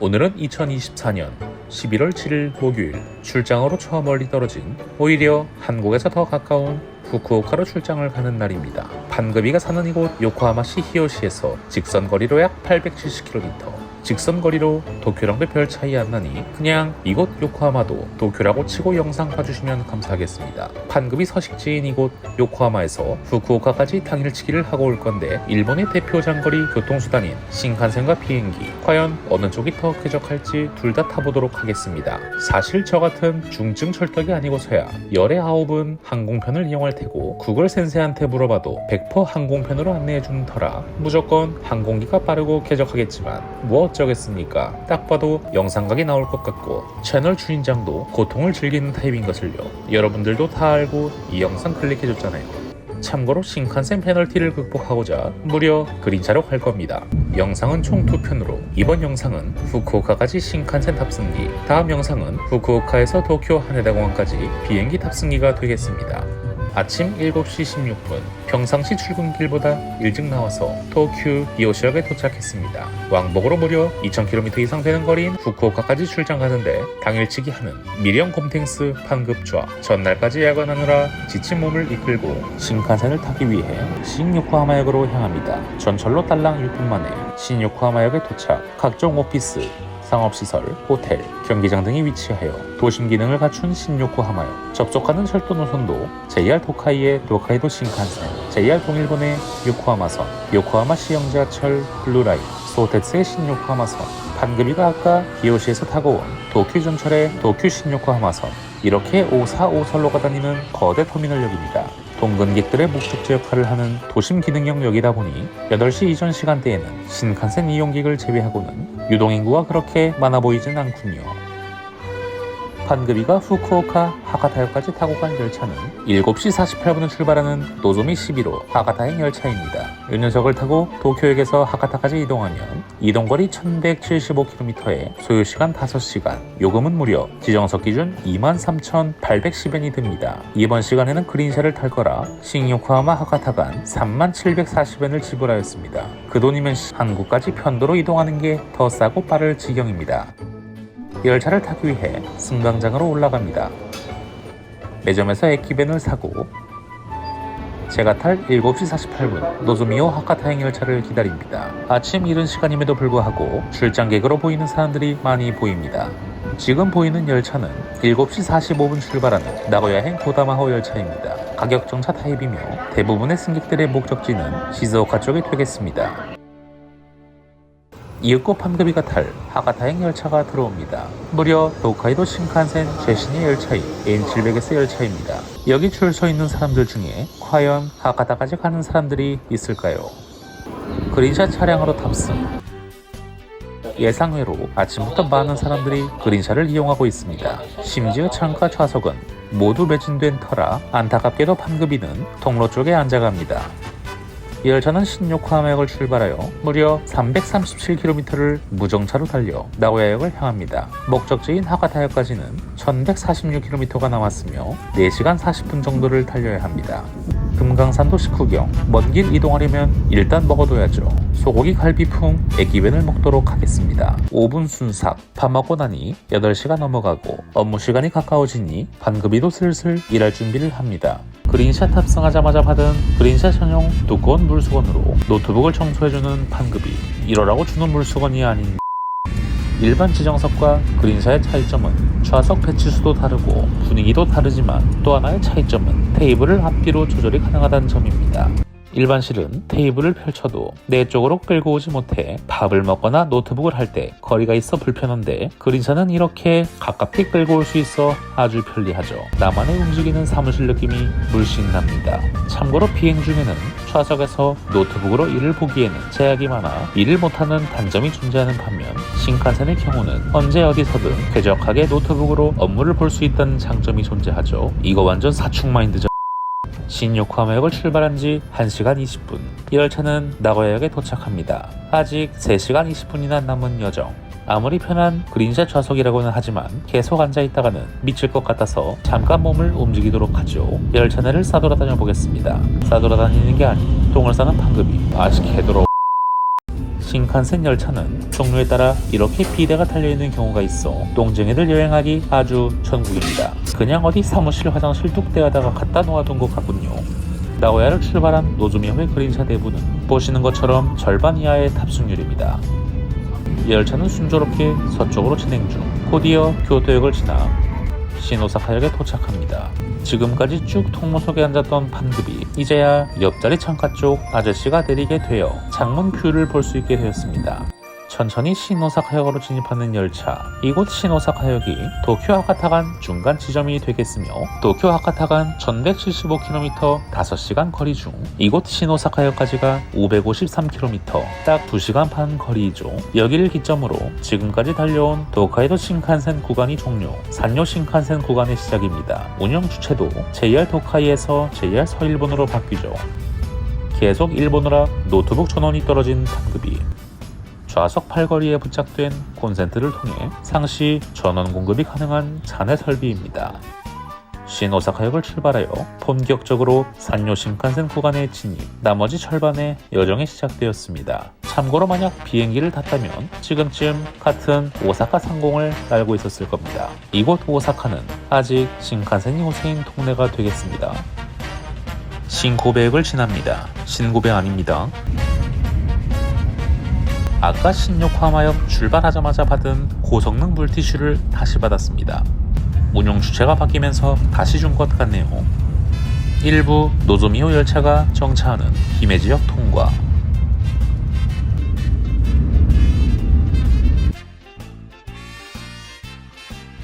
오늘은 2024년 11월 7일 목요일 출장으로 저 멀리 떨어진 오히려 한국에서 더 가까운 후쿠오카로 출장을 가는 날입니다. 판급이가 사는 이곳 요코하마시 히요시에서 직선 거리로 약 870km 직선 거리로 도쿄랑도 별 차이 안 나니 그냥 이곳 요코하마도 도쿄라고 치고 영상 봐주시면 감사하겠습니다. 판급이 서식지인 이곳 요코하마에서 후쿠오카까지 당일 치기를 하고 올 건데 일본의 대표 장거리 교통수단인 신칸센과 비행기 과연 어느 쪽이 더 쾌적할지 둘 다 타보도록 하겠습니다. 사실 저 같은 중증 철떡이 아니고서야 열의 아홉은 항공편을 이용할 테고 구글 센세한테 물어봐도 100% 항공편으로 안내해주는 터라 무조건 항공기가 빠르고 쾌적하겠지만 뭐 어쩌겠습니까? 딱 봐도 영상각이 나올 것 같고 채널 주인장도 고통을 즐기는 타입인 것을요. 여러분들도 다 알고 이 영상 클릭해줬잖아요. 참고로 신칸센 페널티를 극복하고자 무려 그린차로 갈 겁니다. 영상은 총두 편으로 이번 영상은 후쿠오카까지 신칸센 탑승기 다음 영상은 후쿠오카에서 도쿄 하네다 공항까지 비행기 탑승기가 되겠습니다. 아침 7시 16분 평상시 출근길보다 일찍 나와서 도쿄 이오시역에 도착했습니다. 왕복으로 무려 2,000km 이상 되는 거리인 후쿠오카까지 출장 가는데 당일치기 하는 미령 곰탱스 판급좌 전날까지 야근하느라 지친 몸을 이끌고 신칸센을 타기 위해 신요코하마역으로 향합니다. 전철로 딸랑 1분 만에 신요코하마역에 도착 각종 오피스 상업시설, 호텔, 경기장 등이 위치하여 도심 기능을 갖춘 신요코하마역 접속하는 철도 노선도 JR 도카이의 도카이도 신칸센, JR 동일본의 요코하마선, 요코하마 시영지하철 블루라인, 소텍스의 신요코하마선, 판금이가 아까 기요시에서 타고 온 도쿄 전철의 도쿄 신요코하마선 이렇게 545선로가 다니는 거대 터미널역입니다. 동근객들의 목적지 역할을 하는 도심 기능형 역이다 보니 8시 이전 시간대에는 신칸센 이용객을 제외하고는 유동인구가 그렇게 많아 보이진 않군요. 판급이가 후쿠오카 하가타역까지 타고 간 열차는 7시 48분에 출발하는 노조미 11호 하가타행 열차입니다. 이 녀석을 타고 도쿄역에서 하가타까지 이동하면 이동거리 1175km에 소요시간 5시간, 요금은 무려 지정석 기준 23,810엔이 듭니다. 이번 시간에는 그린샤를 탈 거라 싱요코하마 하가타 간 3740엔을 지불하였습니다. 그 돈이면 한국까지 편도로 이동하는 게 더 싸고 빠를 지경입니다. 열차를 타기 위해 승강장으로 올라갑니다. 매점에서 에키벤을 사고 제가 탈 7시 48분 노즈미오 하카타행 열차를 기다립니다. 아침 이른 시간임에도 불구하고 출장객으로 보이는 사람들이 많이 보입니다. 지금 보이는 열차는 7시 45분 출발하는 나고야행 고다마호 열차입니다. 가격 정차 타입이며 대부분의 승객들의 목적지는 시즈오카 쪽이 되겠습니다. 이윽고 판급이가 탈 하가타행 열차가 들어옵니다. 무려 도카이도 신칸센 최신의 열차인 N700S 열차입니다. 여기 줄 서 있는 사람들 중에 과연 하가타까지 가는 사람들이 있을까요? 그린샷 차량으로 탑승. 예상외로 아침부터 많은 사람들이 그린샷을 이용하고 있습니다. 심지어 창가 좌석은 모두 매진된 터라 안타깝게도 판급이는 통로 쪽에 앉아갑니다. 이 열차는 신요코하마역을 출발하여 무려 337km를 무정차로 달려 나고야역을 향합니다. 목적지인 하가타역까지는 1146km가 남았으며 4시간 40분 정도를 달려야 합니다. 금강산도 식후경, 먼 길 이동하려면 일단 먹어둬야죠. 소고기 갈비풍 애기벤을 먹도록 하겠습니다. 5분 순삭, 밥 먹고 나니 8시가 넘어가고 업무 시간이 가까워지니 반급이도 슬슬 일할 준비를 합니다. 그린샷 탑승하자마자 받은 그린샷 전용 두꺼운 물수건으로 노트북을 청소해주는 판급이 이러라고 주는 물수건이 아닌 일반 지정석과 그린샷의 차이점은 좌석 배치수도 다르고 분위기도 다르지만 또 하나의 차이점은 테이블을 앞뒤로 조절이 가능하다는 점입니다. 일반 실은 테이블을 펼쳐도 내 쪽으로 끌고 오지 못해 밥을 먹거나 노트북을 할 때 거리가 있어 불편한데 그린샷은 이렇게 가깝게 끌고 올 수 있어 아주 편리하죠. 나만의 움직이는 사무실 느낌이 물씬 납니다. 참고로 비행 중에는 좌석에서 노트북으로 일을 보기에는 제약이 많아 일을 못하는 단점이 존재하는 반면 신칸센의 경우는 언제 어디서든 쾌적하게 노트북으로 업무를 볼 수 있다는 장점이 존재하죠. 이거 완전 사축 마인드죠. 신요코하마역을 출발한 지 1시간 20분. 이 열차는 나고야역에 도착합니다. 아직 3시간 20분이나 남은 여정. 아무리 편한 그린샷 좌석이라고는 하지만 계속 앉아 있다가는 미칠 것 같아서 잠깐 몸을 움직이도록 하죠. 열차 내를 싸돌아다녀 보겠습니다. 싸돌아다니는 게 아닌 똥을 싸는 아직 개돌아 신칸센 열차는 종류에 따라 이렇게 비대가 달려있는 경우가 있어 동쟁이들 여행하기 아주 천국입니다. 그냥 어디 사무실 화장실 뚝대에다가 갖다 놓아둔 것 같군요. 나고야를 출발한 노즈미호의 그린차 대부는 보시는 것처럼 절반 이하의 탑승률입니다. 열차는 순조롭게 서쪽으로 진행 중 곧이어 교토역을 지나 시노사카역에 도착합니다. 지금까지 쭉 통로 속에 앉았던 판급이 이제야 옆자리 창가 쪽 아저씨가 내리게 되어 창문 뷰를 볼 수 있게 되었습니다. 천천히 시노사카역으로 진입하는 열차. 이곳 시노사카역이 도쿄 하카타 간 중간 지점이 되겠으며 도쿄 하카타 간 1175km 5시간 거리 중 이곳 시노사카역까지가 553km 딱 2시간 반 거리이죠. 여기를 기점으로 지금까지 달려온 도카이도 신칸센 구간이 종료, 산요 신칸센 구간의 시작입니다. 운영 주체도 JR 도카이에서 JR 서일본으로 바뀌죠. 계속 일본어라 노트북 전원이 떨어진 판급이 좌석 팔거리에 부착된 콘센트를 통해 상시 전원 공급이 가능한 잔해 설비입니다. 신오사카역을 출발하여 본격적으로 산요 신칸센 구간에 진입, 나머지 절반의 여정이 시작되었습니다. 참고로 만약 비행기를 탔다면 지금쯤 같은 오사카 상공을 날고 있었을 겁니다. 이곳 오사카는 아직 신칸센이 호세인 동네가 되겠습니다. 신고백을 지납니다. 신고백 아닙니다. 아까 신욕화마역 출발하자마자 받은 고성능 물티슈를 다시 받았습니다. 운용 주체가 바뀌면서 다시 준 것 같네요. 일부 노조미호 열차가 정차하는 히메지역 통과.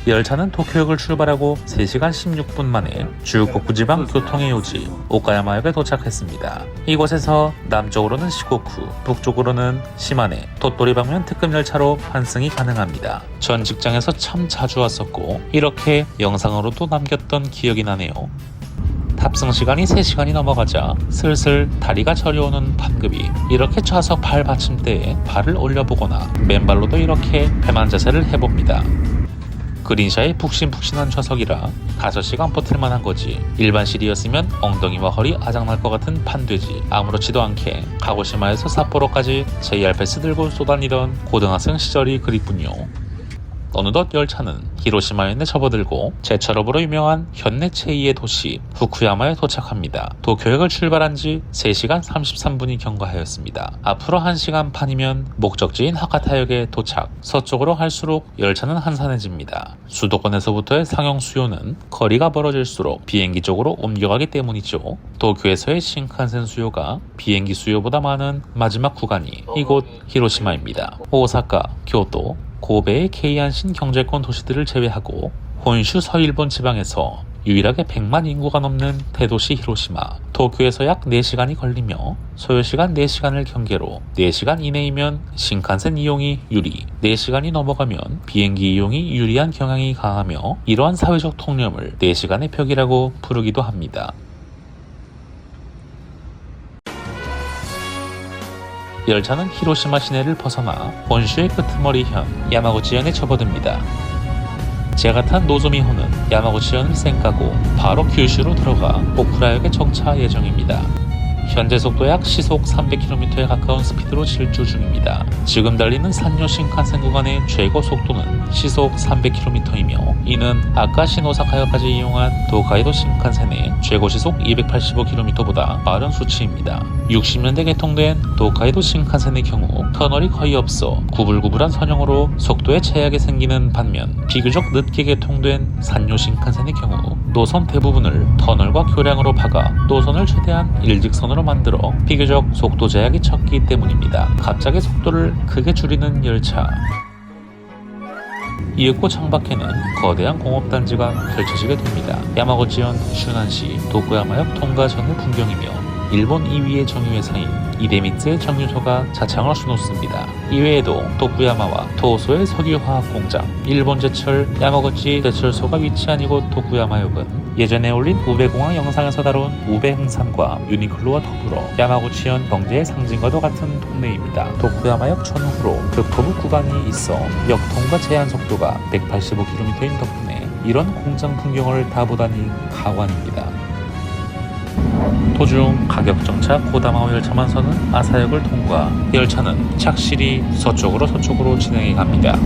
열차는 도쿄역을 출발하고 3시간 16분 만에 주고쿠지방 교통의 요지 오카야마역에 도착했습니다. 이곳에서 남쪽으로는 시고쿠, 북쪽으로는 시마네, 도토리 방면 특급 열차로 환승이 가능합니다. 전 직장에서 참 자주 왔었고 이렇게 영상으로도 남겼던 기억이 나네요. 탑승 시간이 3시간이 넘어가자 슬슬 다리가 저려오는 판급이 이렇게 좌석 발 받침대에 발을 올려보거나 맨발로도 이렇게 배만 자세를 해봅니다. 그린샤의 푹신푹신한 좌석이라 5시간 버틸만한 거지. 일반 실이었으면 엉덩이와 허리 아작날 것 같은 판되지. 아무렇지도 않게 가고시마에서 삿포로까지 JR 패스 들고 쏘다니던 고등학생 시절이 그립군요 어느덧 열차는 히로시마현에 접어들고 제철업으로 유명한 현내 제2의 도시 후쿠야마에 도착합니다. 도쿄역을 출발한 지 3시간 33분이 경과하였습니다. 앞으로 1시간 반이면 목적지인 하카타역에 도착. 서쪽으로 할수록 열차는 한산해집니다. 수도권에서부터의 상용 수요는 거리가 멀어질수록 비행기 쪽으로 옮겨가기 때문이죠. 도쿄에서의 신칸센 수요가 비행기 수요보다 많은 마지막 구간이 이곳 히로시마입니다. 오사카, 교토, 고베의 케이안신 경제권 도시들을 제외하고 혼슈 서일본 지방에서 유일하게 100만 인구가 넘는 대도시 히로시마. 도쿄에서 약 4시간이 걸리며 소요시간 4시간을 경계로 4시간 이내이면 신칸센 이용이 유리, 4시간이 넘어가면 비행기 이용이 유리한 경향이 강하며 이러한 사회적 통념을 4시간의 벽이라고 부르기도 합니다. 열차는 히로시마 시내를 벗어나 본슈의 끄트머리현 야마구치현에 접어듭니다. 제가 탄 노조미호는 야마구치현을 쌩까고 바로 규슈로 들어가 오쿠라역에 정차 예정입니다. 현재 속도 약 시속 300km에 가까운 스피드로 질주 중입니다. 지금 달리는 산요 신칸센 구간의 최고 속도는 시속 300km이며 이는 아까 시노사카역까지 이용한 도카이도 신칸센의 최고 시속 285km보다 빠른 수치입니다. 60년대 개통된 도카이도 신칸센의 경우 터널이 거의 없어 구불구불한 선형으로 속도에 제약이 생기는 반면 비교적 늦게 개통된 산요 신칸센의 경우 노선 대부분을 터널과 교량으로 박아 노선을 최대한 일직선으로 만들어 비교적 속도 제약이 적기 때문입니다. 갑자기 속도를 크게 줄이는 열차. 이윽고 창밖에는 거대한 공업단지가 펼쳐지게 됩니다. 야마구치현 슈난시 도쿠야마역 통과 전의 풍경이며 일본 2위의 정유회사인 이데미츠의 정유소가 자창을 수놓습니다. 이외에도 도쿠야마와 토호소의 석유화학 공장, 일본 제철 야마구치 제철소가 위치한 이곳 도쿠야마역은 예전에 올린 우베공항 영상에서 다룬 우베 흥산과 유니클로와 더불어 야마구치현 경제의 상징과도 같은 동네입니다. 도쿠야마역 전후로 극도부 구간이 있어 역 통과 제한 속도가 185km인 덕분에 이런 공장 풍경을 다 보다니 가관입니다. 도중 가격정차 고다마오 열차만 서는 아사역을 통과 열차는 착실히 서쪽으로 서쪽으로 진행해 갑니다.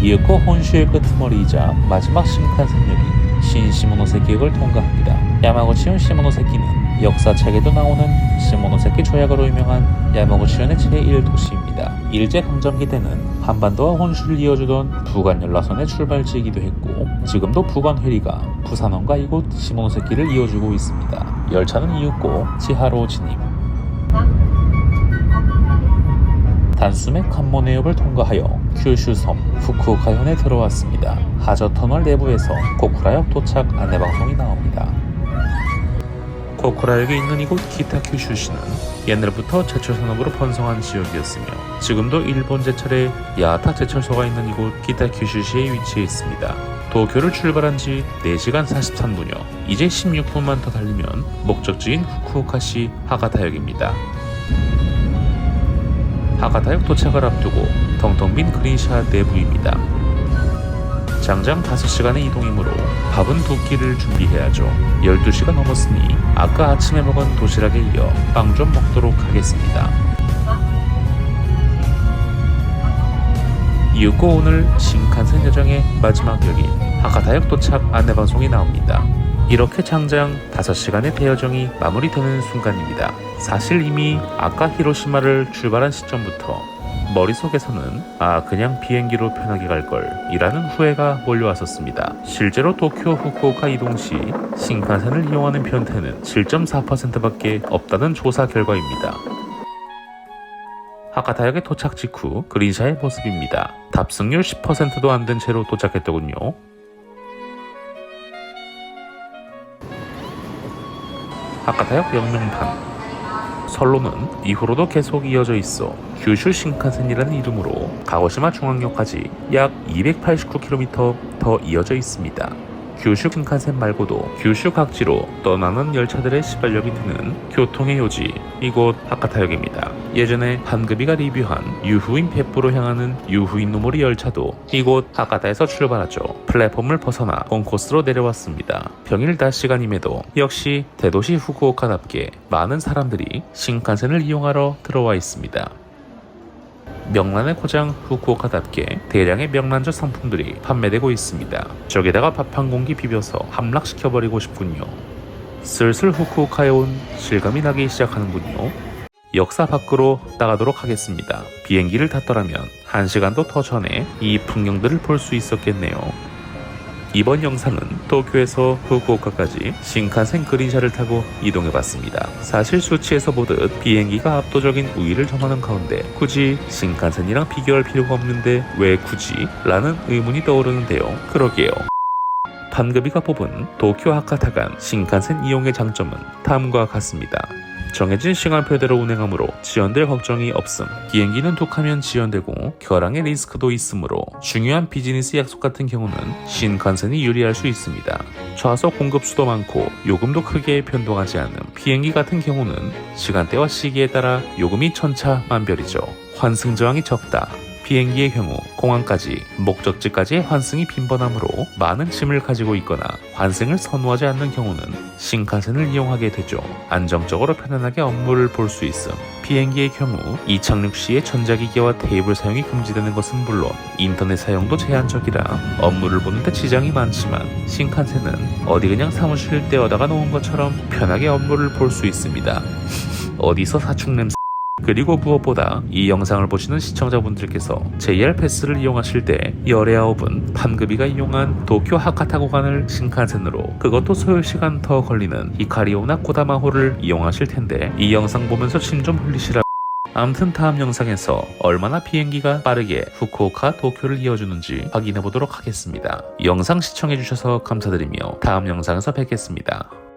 이윽고 혼슈의 끄트머리이자 마지막 신칸센역인 신시모노세키역을 통과합니다. 야마구치현 시모노세키는 역사책에도 나오는 시모노세키 조약으로 유명한 야마구치현의 제1도시입니다. 일제강점기 때는 한반도와 혼슈를 이어주던 부간 연락선의 출발지이기도 했고 지금도 부간 회리가 부산원과 이곳 시모노세키를 이어주고 있습니다. 열차는 이윽고 지하로 진입. 단숨에 관모네역을 통과하여 큐슈섬 후쿠오카 현에 들어왔습니다. 하저 터널 내부에서 고쿠라역 도착 안내방송이 나옵니다. 고쿠라역에 있는 이곳 기타 큐슈시는 옛날부터 제철 산업으로 번성한 지역이었으며 지금도 일본 제철의 야타 제철소가 있는 이곳 기타 큐슈시에 위치해 있습니다. 도쿄를 출발한 지 4시간 43분여 이제 16분만 더 달리면 목적지인 후쿠오카시 하가다역입니다. 하가다역 도착을 앞두고 텅텅 빈 그린샷 내부입니다. 장장 5시간의 이동이므로 밥은 두 끼를 준비해야죠. 12시가 넘었으니 아까 아침에 먹은 도시락에 이어 빵 좀 먹도록 하겠습니다. 이윽고 오늘 신칸센 여정의 마지막 역인 하가다역 도착 안내 방송이 나옵니다. 이렇게 장장 5시간의 대여정이 마무리되는 순간입니다. 사실 이미 아까 히로시마를 출발한 시점부터 머릿속에서는 아 그냥 비행기로 편하게 갈걸 이라는 후회가 몰려왔었습니다. 실제로 도쿄 후쿠오카 이동 시 신칸센을 이용하는 편태는 7.4%밖에 없다는 조사 결과입니다. 하카다역에 도착 직후 그린샤의 모습입니다. 탑승률 10%도 안 된 채로 도착했더군요. 하카다역 영명판 선로는 이후로도 계속 이어져 있어 규슈 신칸센이라는 이름으로 가고시마 중앙역까지 약 289km 더 이어져 있습니다. 규슈 신칸센 말고도 규슈 각지로 떠나는 열차들의 시발력이 드는 교통의 요지 이곳 하카타역입니다. 예전에 한급이가 리뷰한 유후인 페프로 향하는 유후인 노모리 열차도 이곳 하카타에서 출발하죠. 플랫폼을 벗어나 본코스로 내려왔습니다. 평일 낮 시간임에도 역시 대도시 후쿠오카답게 많은 사람들이 신칸센을 이용하러 들어와 있습니다. 명란의 고장 후쿠오카답게 대량의 명란젓 상품들이 판매되고 있습니다. 저기다가 밥 한 공기 비벼서 함락시켜버리고 싶군요. 슬슬 후쿠오카에 온 실감이 나기 시작하는군요. 역사 밖으로 나가도록 하겠습니다. 비행기를 탔더라면 한 시간도 더 전에 이 풍경들을 볼 수 있었겠네요. 이번 영상은 도쿄에서 후쿠오카까지 신칸센 그린샤를 타고 이동해봤습니다. 사실 수치에서 보듯 비행기가 압도적인 우위를 점하는 가운데 굳이 신칸센이랑 비교할 필요가 없는데 왜 굳이? 라는 의문이 떠오르는데요. 그러게요. 판급이가 뽑은 도쿄 하카타간 신칸센 이용의 장점은 다음과 같습니다. 정해진 시간표대로 운행하므로 지연될 걱정이 없음. 비행기는 독하면 지연되고 결항의 리스크도 있으므로 중요한 비즈니스 약속 같은 경우는 신칸센이 유리할 수 있습니다. 좌석 공급수도 많고 요금도 크게 변동하지 않음. 비행기 같은 경우는 시간대와 시기에 따라 요금이 천차만별이죠. 환승 저항이 적다. 비행기의 경우 공항까지 목적지까지의 환승이 빈번하므로 많은 짐을 가지고 있거나 환승을 선호하지 않는 경우는 신칸센을 이용하게 되죠. 안정적으로 편안하게 업무를 볼 수 있음. 비행기의 경우 이착륙 시에 전자기기와 테이블 사용이 금지되는 것은 물론 인터넷 사용도 제한적이라 업무를 보는데 지장이 많지만 신칸센은 어디 그냥 사무실 떼어다가 놓은 것처럼 편하게 업무를 볼 수 있습니다. 어디서 사축 냄새 그리고 무엇보다 이 영상을 보시는 시청자분들께서 JR 패스를 이용하실 때 열의 아홉은 판급이가 이용한 도쿄 하카타 구간을 신칸센으로 그것도 소요 시간 더 걸리는 히카리오나 고다마호를 이용하실 텐데 이 영상 보면서 침좀 흘리시라 암튼 다음 영상에서 얼마나 비행기가 빠르게 후쿠오카 도쿄를 이어주는지 확인해 보도록 하겠습니다. 영상 시청해 주셔서 감사드리며 다음 영상에서 뵙겠습니다.